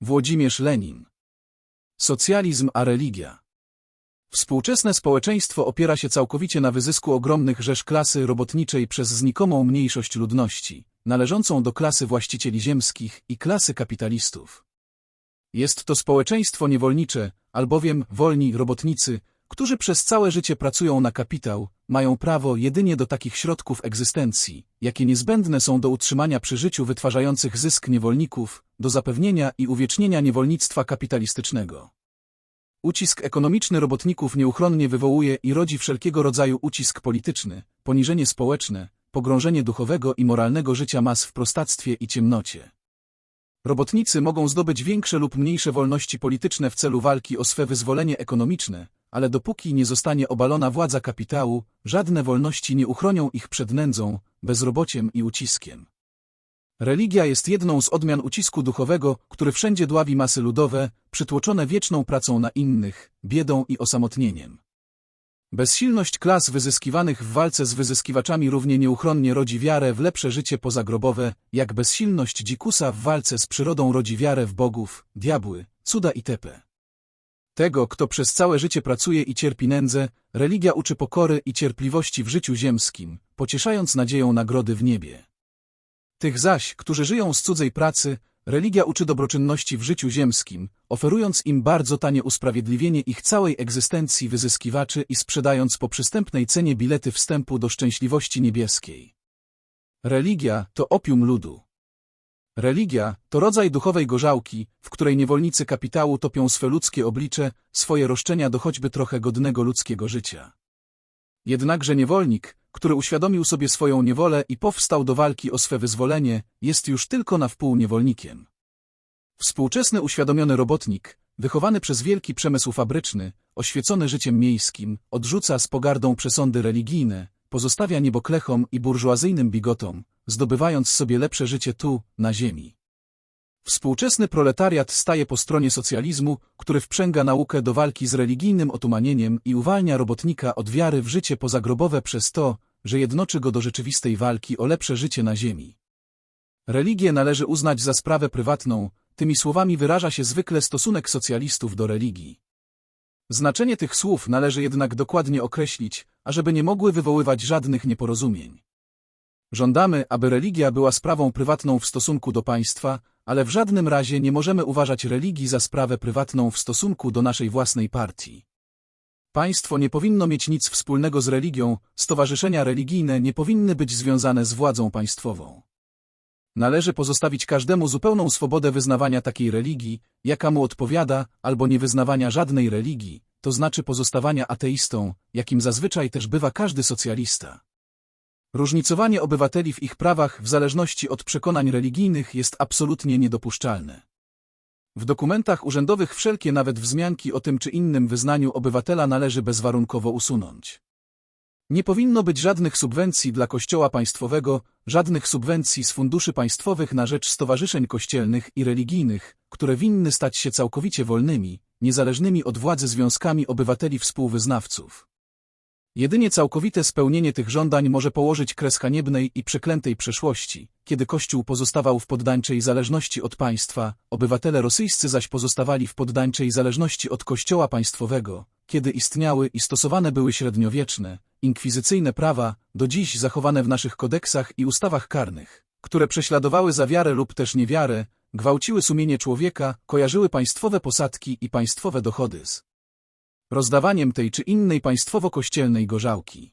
Włodzimierz Lenin. Socjalizm a religia. Współczesne społeczeństwo opiera się całkowicie na wyzysku ogromnych rzesz klasy robotniczej przez znikomą mniejszość ludności, należącą do klasy właścicieli ziemskich i klasy kapitalistów. Jest to społeczeństwo niewolnicze, albowiem wolni robotnicy, którzy przez całe życie pracują na kapitał, mają prawo jedynie do takich środków egzystencji, jakie niezbędne są do utrzymania przy życiu wytwarzających zysk niewolników, do zapewnienia i uwiecznienia niewolnictwa kapitalistycznego. Ucisk ekonomiczny robotników nieuchronnie wywołuje i rodzi wszelkiego rodzaju ucisk polityczny, poniżenie społeczne, pogrążenie duchowego i moralnego życia mas w prostactwie i ciemnocie. Robotnicy mogą zdobyć większe lub mniejsze wolności polityczne w celu walki o swe wyzwolenie ekonomiczne, ale dopóki nie zostanie obalona władza kapitału, żadne wolności nie uchronią ich przed nędzą, bezrobociem i uciskiem. Religia jest jedną z odmian ucisku duchowego, który wszędzie dławi masy ludowe, przytłoczone wieczną pracą na innych, biedą i osamotnieniem. Bezsilność klas wyzyskiwanych w walce z wyzyskiwaczami równie nieuchronnie rodzi wiarę w lepsze życie pozagrobowe, jak bezsilność dzikusa w walce z przyrodą rodzi wiarę w bogów, diabły, cuda i tepe. Tego, kto przez całe życie pracuje i cierpi nędzę, religia uczy pokory i cierpliwości w życiu ziemskim, pocieszając nadzieją nagrody w niebie. Tych zaś, którzy żyją z cudzej pracy, religia uczy dobroczynności w życiu ziemskim, oferując im bardzo tanie usprawiedliwienie ich całej egzystencji wyzyskiwaczy i sprzedając po przystępnej cenie bilety wstępu do szczęśliwości niebieskiej. Religia to opium ludu. Religia to rodzaj duchowej gorzałki, w której niewolnicy kapitału topią swe ludzkie oblicze, swoje roszczenia do choćby trochę godnego ludzkiego życia. Jednakże niewolnik, który uświadomił sobie swoją niewolę i powstał do walki o swe wyzwolenie, jest już tylko na wpół niewolnikiem. Współczesny uświadomiony robotnik, wychowany przez wielki przemysł fabryczny, oświecony życiem miejskim, odrzuca z pogardą przesądy religijne, pozostawia nieboklechom i burżuazyjnym bigotom, zdobywając sobie lepsze życie tu, na ziemi. Współczesny proletariat staje po stronie socjalizmu, który wprzęga naukę do walki z religijnym otumanieniem i uwalnia robotnika od wiary w życie pozagrobowe przez to, że jednoczy go do rzeczywistej walki o lepsze życie na ziemi. Religię należy uznać za sprawę prywatną, tymi słowami wyraża się zwykle stosunek socjalistów do religii. Znaczenie tych słów należy jednak dokładnie określić, ażeby nie mogły wywoływać żadnych nieporozumień. Żądamy, aby religia była sprawą prywatną w stosunku do państwa, ale w żadnym razie nie możemy uważać religii za sprawę prywatną w stosunku do naszej własnej partii. Państwo nie powinno mieć nic wspólnego z religią, stowarzyszenia religijne nie powinny być związane z władzą państwową. Należy pozostawić każdemu zupełną swobodę wyznawania takiej religii, jaka mu odpowiada, albo niewyznawania żadnej religii, to znaczy pozostawania ateistą, jakim zazwyczaj też bywa każdy socjalista. Różnicowanie obywateli w ich prawach w zależności od przekonań religijnych jest absolutnie niedopuszczalne. W dokumentach urzędowych wszelkie nawet wzmianki o tym czy innym wyznaniu obywatela należy bezwarunkowo usunąć. Nie powinno być żadnych subwencji dla kościoła państwowego, żadnych subwencji z funduszy państwowych na rzecz stowarzyszeń kościelnych i religijnych, które winny stać się całkowicie wolnymi, niezależnymi od władzy związkami obywateli współwyznawców. Jedynie całkowite spełnienie tych żądań może położyć kres haniebnej i przeklętej przeszłości, kiedy Kościół pozostawał w poddańczej zależności od państwa, obywatele rosyjscy zaś pozostawali w poddańczej zależności od Kościoła państwowego, kiedy istniały i stosowane były średniowieczne, inkwizycyjne prawa, do dziś zachowane w naszych kodeksach i ustawach karnych, które prześladowały za wiarę lub też niewiarę, gwałciły sumienie człowieka, kojarzyły państwowe posadki i państwowe dochody z rozdawaniem tej czy innej państwowo-kościelnej gorzałki.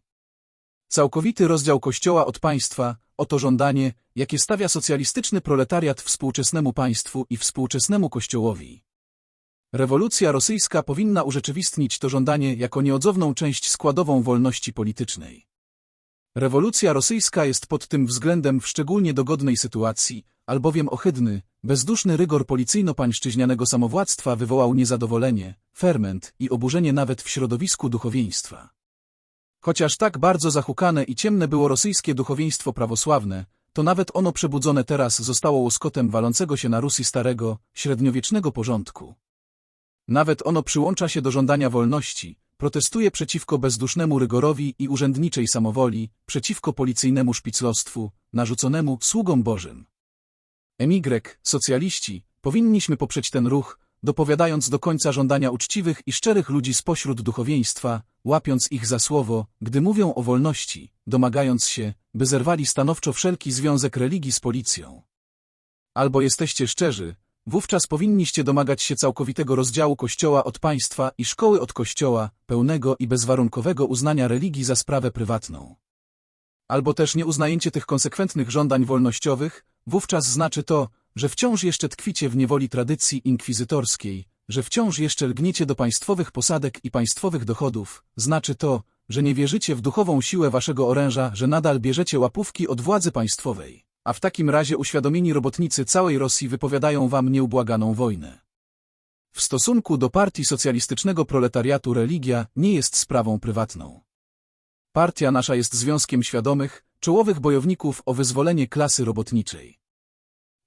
Całkowity rozdział Kościoła od państwa, oto żądanie, jakie stawia socjalistyczny proletariat współczesnemu państwu i współczesnemu Kościołowi. Rewolucja rosyjska powinna urzeczywistnić to żądanie jako nieodzowną część składową wolności politycznej. Rewolucja rosyjska jest pod tym względem w szczególnie dogodnej sytuacji, albowiem ohydny, bezduszny rygor policyjno-pańszczyźnianego samowładztwa wywołał niezadowolenie, ferment i oburzenie nawet w środowisku duchowieństwa. Chociaż tak bardzo zahukane i ciemne było rosyjskie duchowieństwo prawosławne, to nawet ono przebudzone teraz zostało łoskotem walącego się na Rusji starego, średniowiecznego porządku. Nawet ono przyłącza się do żądania wolności, protestuje przeciwko bezdusznemu rygorowi i urzędniczej samowoli, przeciwko policyjnemu szpiclostwu, narzuconemu sługom Bożym. Emigrek, socjaliści, powinniśmy poprzeć ten ruch, dopowiadając do końca żądania uczciwych i szczerych ludzi spośród duchowieństwa, łapiąc ich za słowo, gdy mówią o wolności, domagając się, by zerwali stanowczo wszelki związek religii z policją. Albo jesteście szczerzy, wówczas powinniście domagać się całkowitego rozdziału Kościoła od państwa i szkoły od Kościoła, pełnego i bezwarunkowego uznania religii za sprawę prywatną. Albo też nie uznajecie tych konsekwentnych żądań wolnościowych, wówczas znaczy to, że wciąż jeszcze tkwicie w niewoli tradycji inkwizytorskiej, że wciąż jeszcze lgniecie do państwowych posadek i państwowych dochodów, znaczy to, że nie wierzycie w duchową siłę waszego oręża, że nadal bierzecie łapówki od władzy państwowej, a w takim razie uświadomieni robotnicy całej Rosji wypowiadają wam nieubłaganą wojnę. W stosunku do partii socjalistycznego proletariatu religia nie jest sprawą prywatną. Partia nasza jest związkiem świadomych, czołowych bojowników o wyzwolenie klasy robotniczej.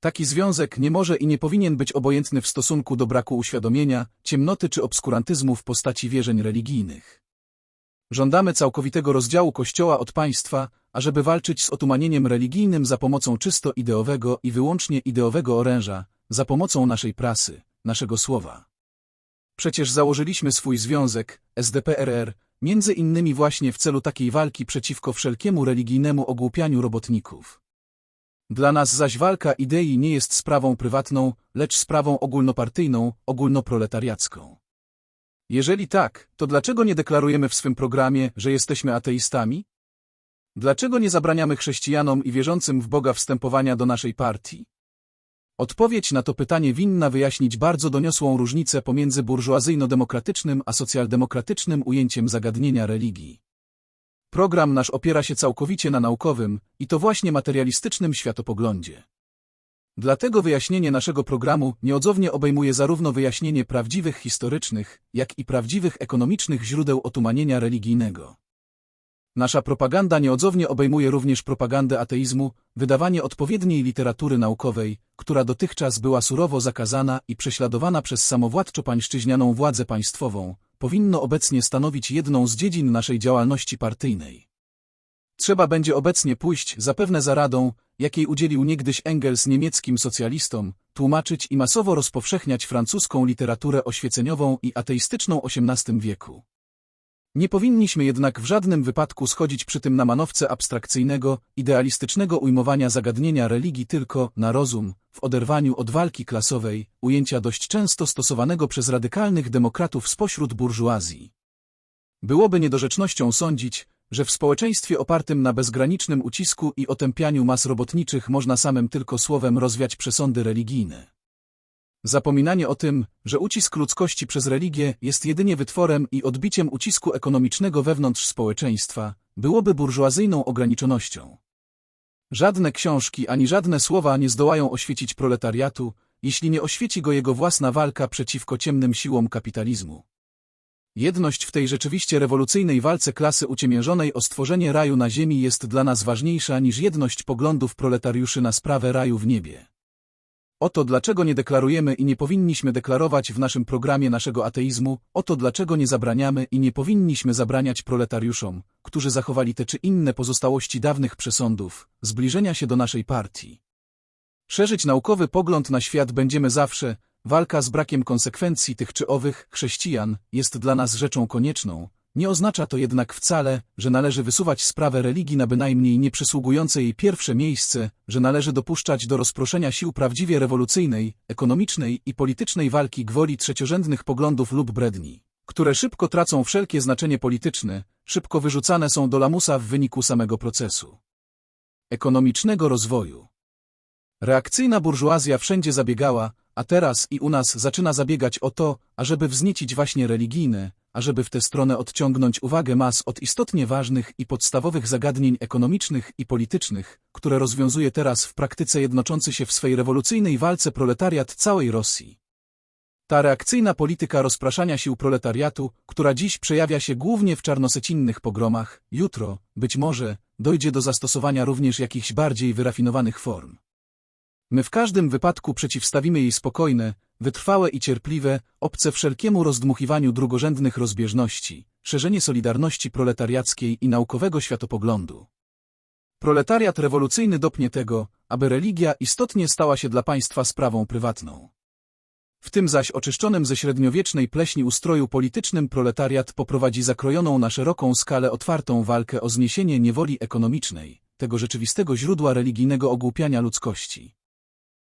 Taki związek nie może i nie powinien być obojętny w stosunku do braku uświadomienia, ciemnoty czy obskurantyzmu w postaci wierzeń religijnych. Żądamy całkowitego rozdziału Kościoła od państwa, ażeby walczyć z otumanieniem religijnym za pomocą czysto ideowego i wyłącznie ideowego oręża, za pomocą naszej prasy, naszego słowa. Przecież założyliśmy swój związek, SDPRR, między innymi właśnie w celu takiej walki przeciwko wszelkiemu religijnemu ogłupianiu robotników. Dla nas zaś walka idei nie jest sprawą prywatną, lecz sprawą ogólnopartyjną, ogólnoproletariacką. Jeżeli tak, to dlaczego nie deklarujemy w swym programie, że jesteśmy ateistami? Dlaczego nie zabraniamy chrześcijanom i wierzącym w Boga wstępowania do naszej partii? Odpowiedź na to pytanie winna wyjaśnić bardzo doniosłą różnicę pomiędzy burżuazyjno-demokratycznym a socjaldemokratycznym ujęciem zagadnienia religii. Program nasz opiera się całkowicie na naukowym, i to właśnie materialistycznym światopoglądzie. Dlatego wyjaśnienie naszego programu nieodzownie obejmuje zarówno wyjaśnienie prawdziwych historycznych, jak i prawdziwych ekonomicznych źródeł otumanienia religijnego. Nasza propaganda nieodzownie obejmuje również propagandę ateizmu, wydawanie odpowiedniej literatury naukowej, która dotychczas była surowo zakazana i prześladowana przez samowładczo-pańszczyźnianą władzę państwową, powinno obecnie stanowić jedną z dziedzin naszej działalności partyjnej. Trzeba będzie obecnie pójść zapewne za radą, jakiej udzielił niegdyś Engels niemieckim socjalistom, tłumaczyć i masowo rozpowszechniać francuską literaturę oświeceniową i ateistyczną XVIII wieku. Nie powinniśmy jednak w żadnym wypadku schodzić przy tym na manowce abstrakcyjnego, idealistycznego ujmowania zagadnienia religii tylko na rozum, w oderwaniu od walki klasowej, ujęcia dość często stosowanego przez radykalnych demokratów spośród burżuazji. Byłoby niedorzecznością sądzić, że w społeczeństwie opartym na bezgranicznym ucisku i otępianiu mas robotniczych można samym tylko słowem rozwiać przesądy religijne. Zapominanie o tym, że ucisk ludzkości przez religię jest jedynie wytworem i odbiciem ucisku ekonomicznego wewnątrz społeczeństwa, byłoby burżuazyjną ograniczonością. Żadne książki ani żadne słowa nie zdołają oświecić proletariatu, jeśli nie oświeci go jego własna walka przeciwko ciemnym siłom kapitalizmu. Jedność w tej rzeczywiście rewolucyjnej walce klasy uciemiężonej o stworzenie raju na ziemi jest dla nas ważniejsza niż jedność poglądów proletariuszy na sprawę raju w niebie. Oto dlaczego nie deklarujemy i nie powinniśmy deklarować w naszym programie naszego ateizmu, oto dlaczego nie zabraniamy i nie powinniśmy zabraniać proletariuszom, którzy zachowali te czy inne pozostałości dawnych przesądów, zbliżenia się do naszej partii. Szerzyć naukowy pogląd na świat będziemy zawsze, walka z brakiem konsekwencji tych czy owych chrześcijan jest dla nas rzeczą konieczną, nie oznacza to jednak wcale, że należy wysuwać sprawę religii na bynajmniej nie przysługujące jej pierwsze miejsce, że należy dopuszczać do rozproszenia sił prawdziwie rewolucyjnej, ekonomicznej i politycznej walki gwoli trzeciorzędnych poglądów lub bredni, które szybko tracą wszelkie znaczenie polityczne, szybko wyrzucane są do lamusa w wyniku samego procesu ekonomicznego rozwoju. Reakcyjna burżuazja wszędzie zabiegała, a teraz i u nas zaczyna zabiegać o to, ażeby wzniecić właśnie religijne, ażeby w tę stronę odciągnąć uwagę mas od istotnie ważnych i podstawowych zagadnień ekonomicznych i politycznych, które rozwiązuje teraz w praktyce jednoczący się w swej rewolucyjnej walce proletariat całej Rosji. Ta reakcyjna polityka rozpraszania sił proletariatu, która dziś przejawia się głównie w czarnosecinnych pogromach, jutro, być może, dojdzie do zastosowania również jakichś bardziej wyrafinowanych form. My w każdym wypadku przeciwstawimy jej spokojne, wytrwałe i cierpliwe, obce wszelkiemu rozdmuchiwaniu drugorzędnych rozbieżności, szerzenie solidarności proletariackiej i naukowego światopoglądu. Proletariat rewolucyjny dopnie tego, aby religia istotnie stała się dla państwa sprawą prywatną. W tym zaś oczyszczonym ze średniowiecznej pleśni ustroju politycznym proletariat poprowadzi zakrojoną na szeroką skalę otwartą walkę o zniesienie niewoli ekonomicznej, tego rzeczywistego źródła religijnego ogłupiania ludzkości.